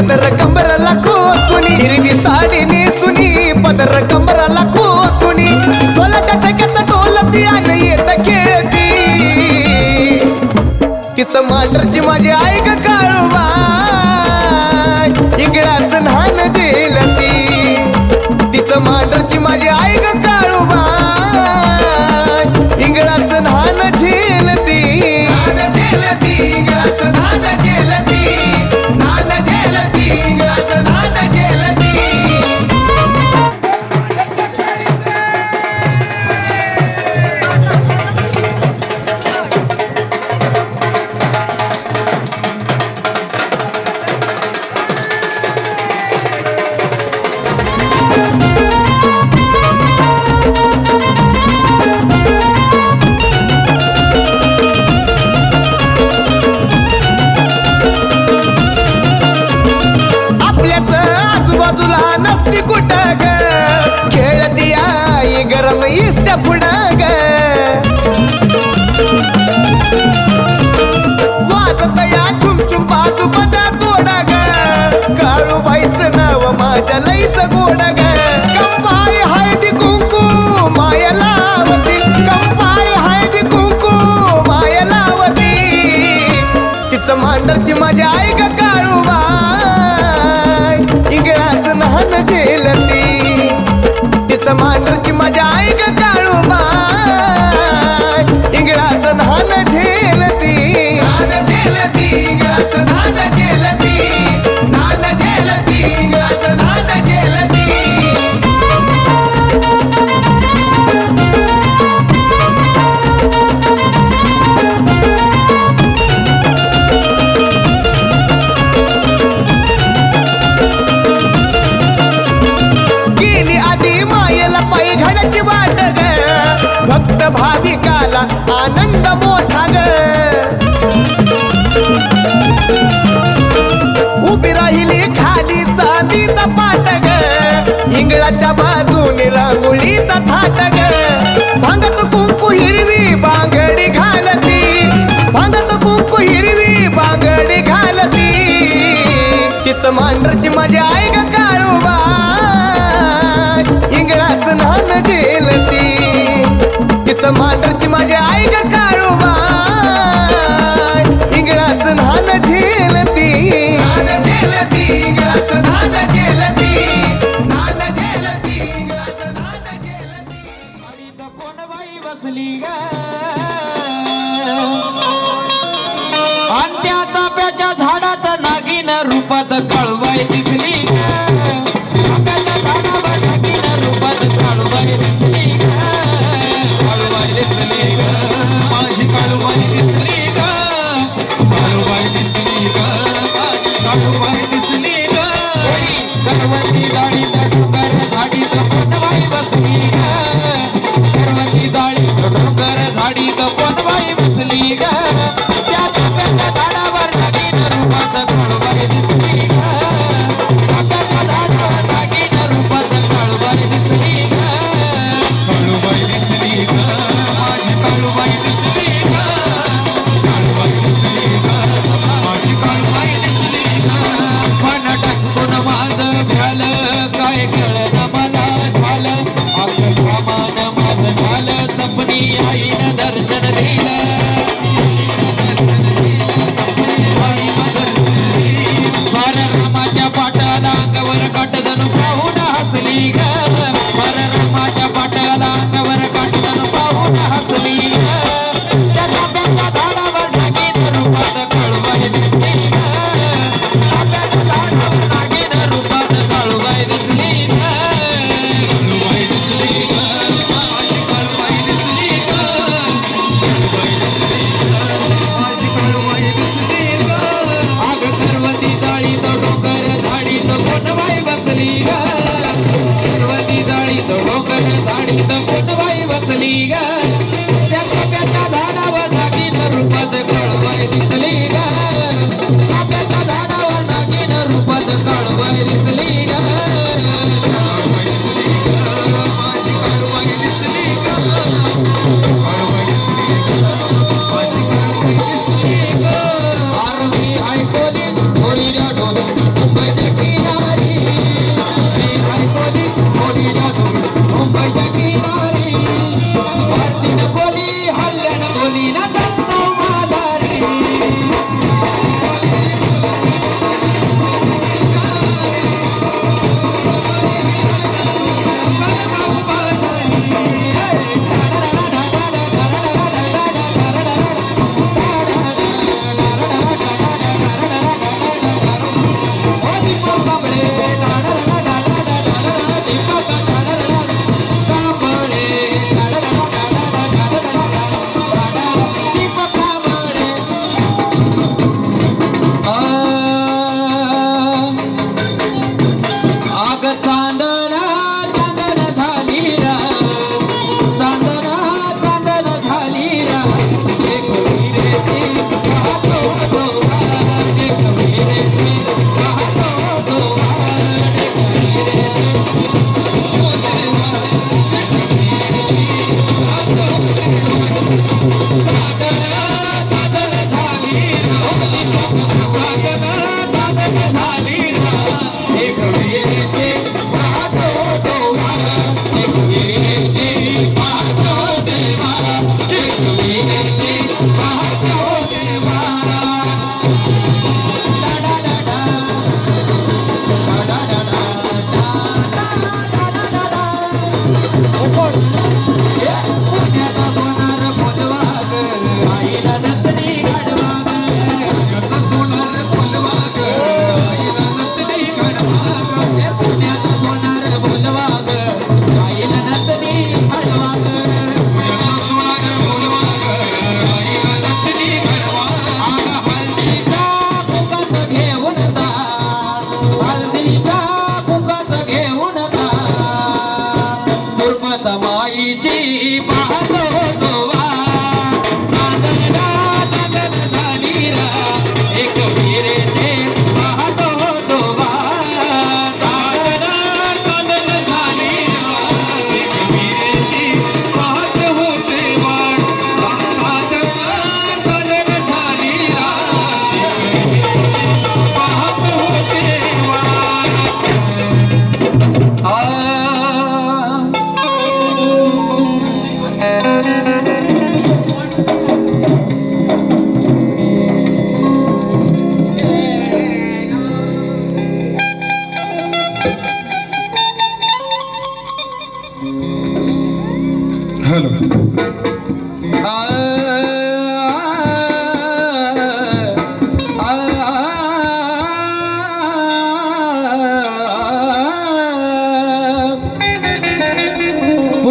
पदर कंबराला सुनी. हिरवी साडी नेसुनी पदर कंबराला खोचुनी ढोलाच्या ठेक्यात ढोलती आणि येत खेळती. तिचं मांडरची माझी आई ग काळवा इकडाच नान झेलती. तिचं मांडरची माझी आई ग काळवा इंगळाच झेलती. झेलती. सुपदा तोडा ग काळूबाईच नाव माझ्या लईच गोड ग कंपाय हळदी कुंकू माया लावती. कंपाय हळदी कुंकू माया लावती. तिचं मांडरची माझ्या आई ग काळूबाई इगळाच नहान झेलती. तिचं मांडरची माझ्या आई ग गाच नाद झेलती उंच मांडरची माझी आई ग काळूबा इंगळाच नान झेलती तिचं मांडरची माझी आई ग रूपात कळवाय दिसली. Thank you. জীবা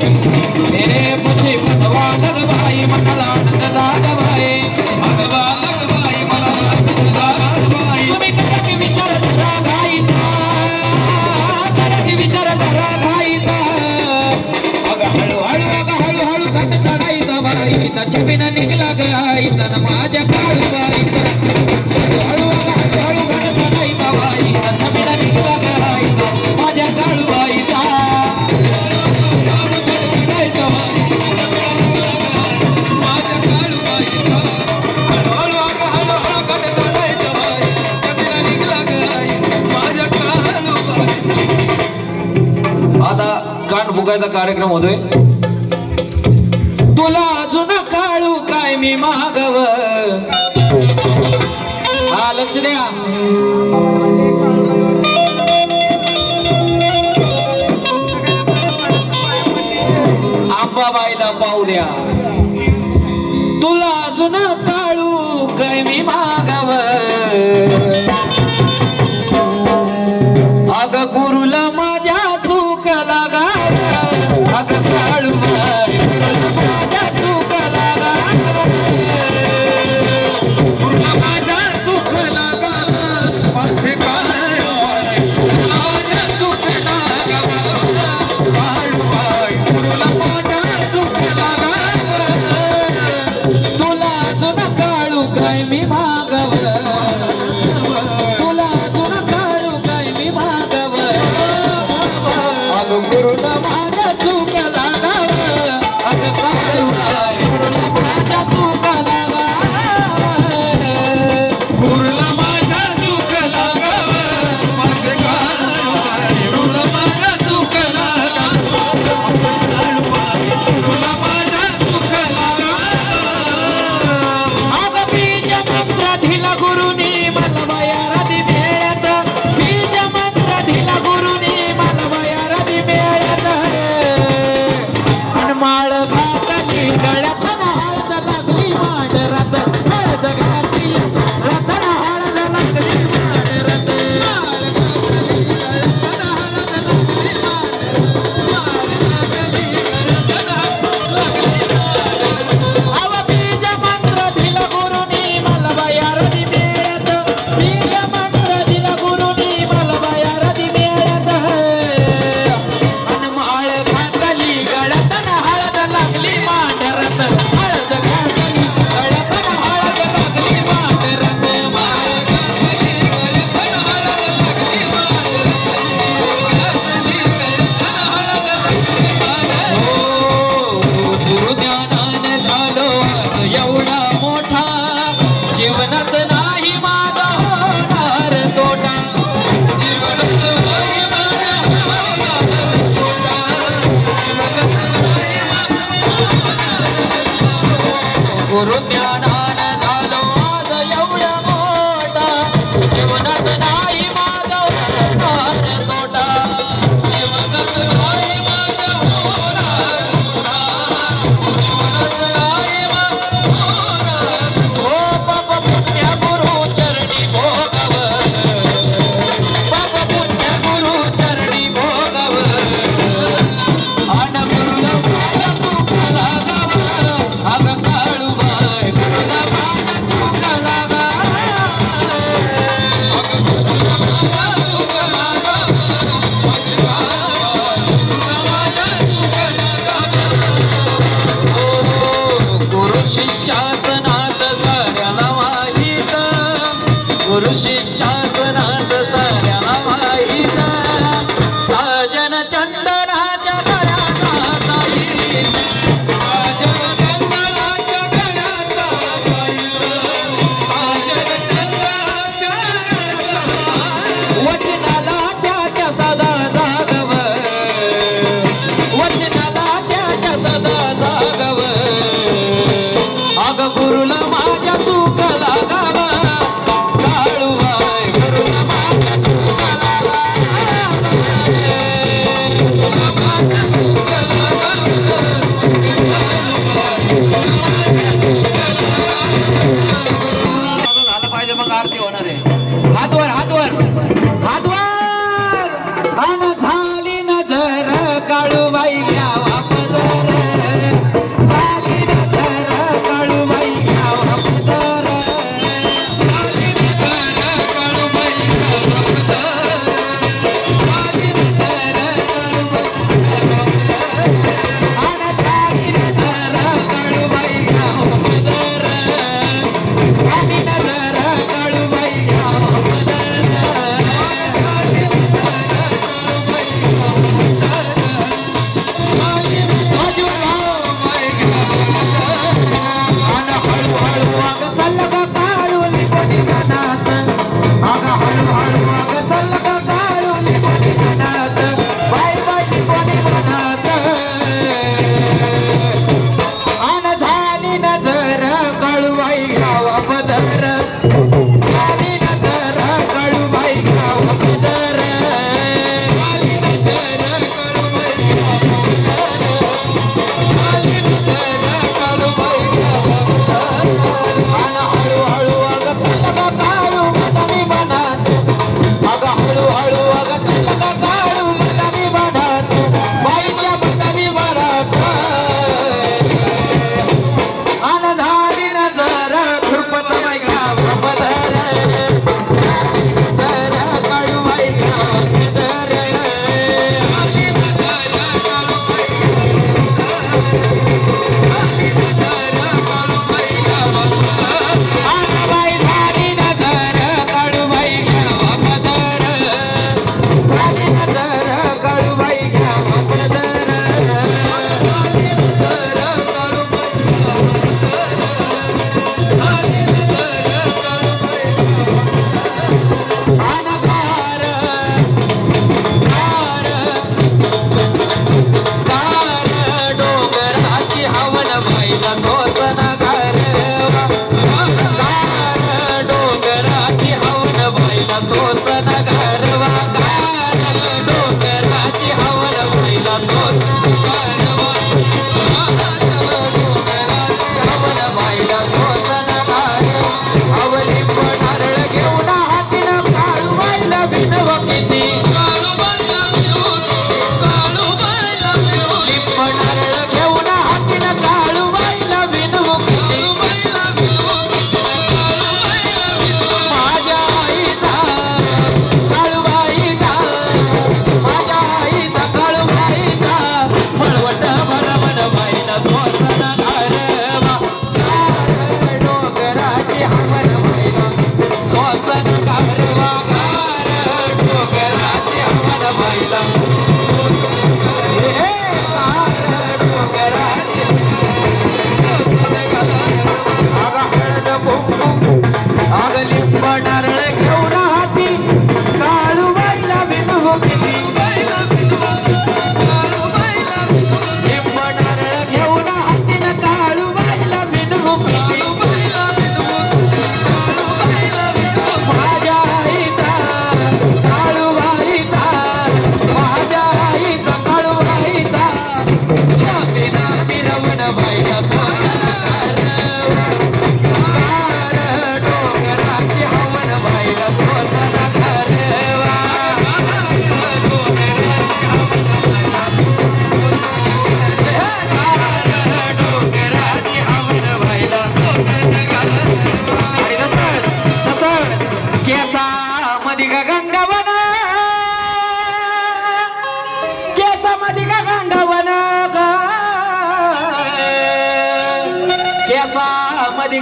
Yeah. कार्यक्रम होतोय तुला अजून काळू काय मी मागव? हा लक्ष द्या. आंबाबाईला पाहू द्या. तुला अजून काळू काय मी मागव?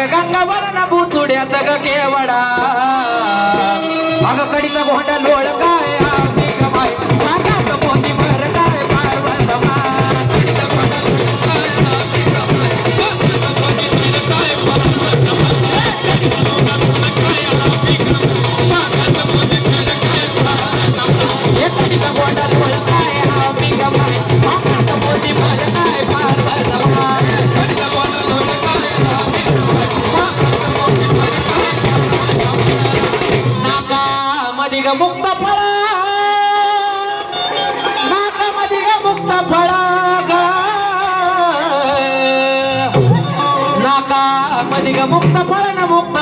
ग गंगावरण बुचुड्यात गेवडा केवडा. कडीचा घोडा लोळ काय मुक्त बड़ा ना का मुक्त बड़ा मुक्त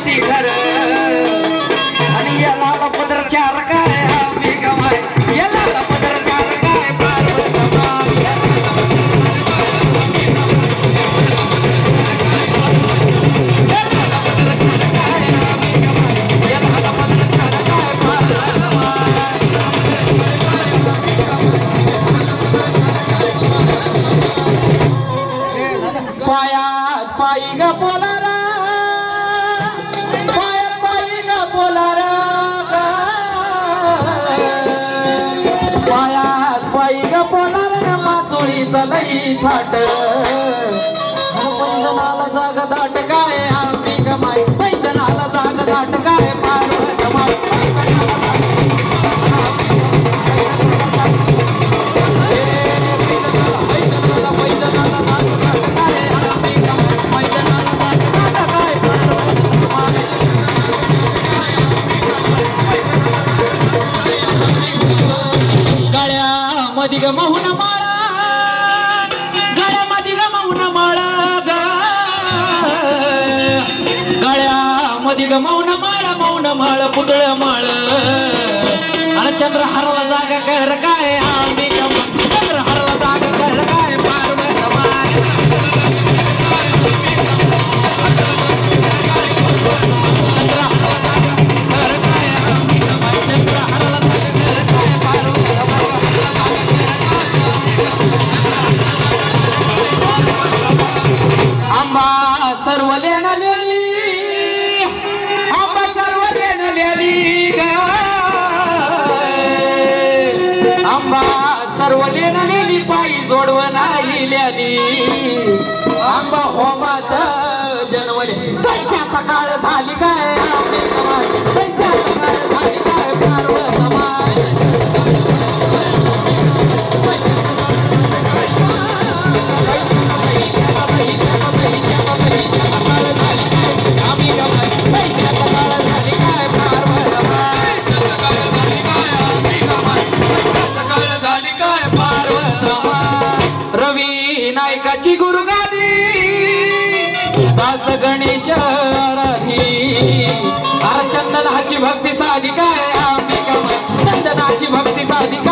होती घर. आणि याला पदर चार काय हा मी गमाय. याला पदर चार काय घरामध्ये ग माहून माळा गळ्यामध्ये ग माहून माळा गळ्यामध्ये ग मौन माळा मौन माळ पुतळ माळ. आणि चंद्रहाराला जागा कर काय आम्ही चंद्रहाराला सर्व लेण लेली आंबा सर्व लेण लेली आंबा सर्व लेण लेली पायी जोडव नाही ल्याली आंबा होमात जनवले. त्यांच्या काळ झाली काय? भक्ती साधी आहे आम्ही कमल चंदनाची भक्ती साधिका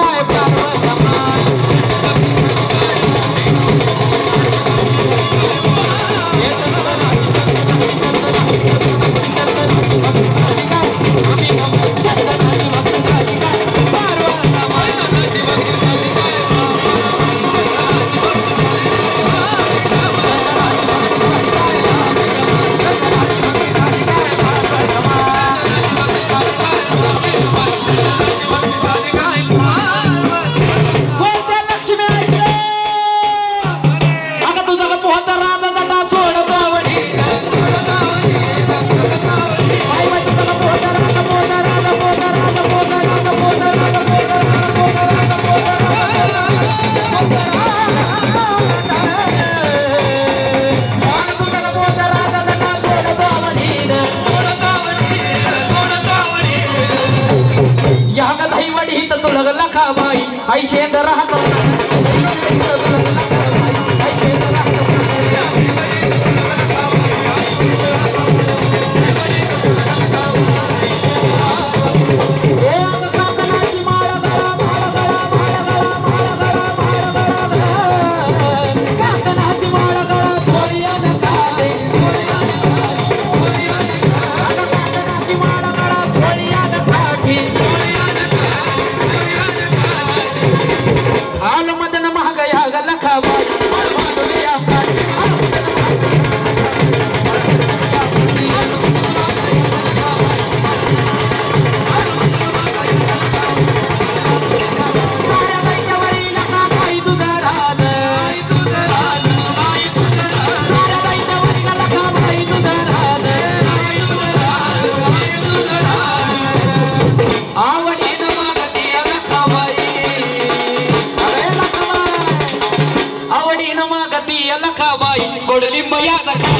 लखाबाई आवडीन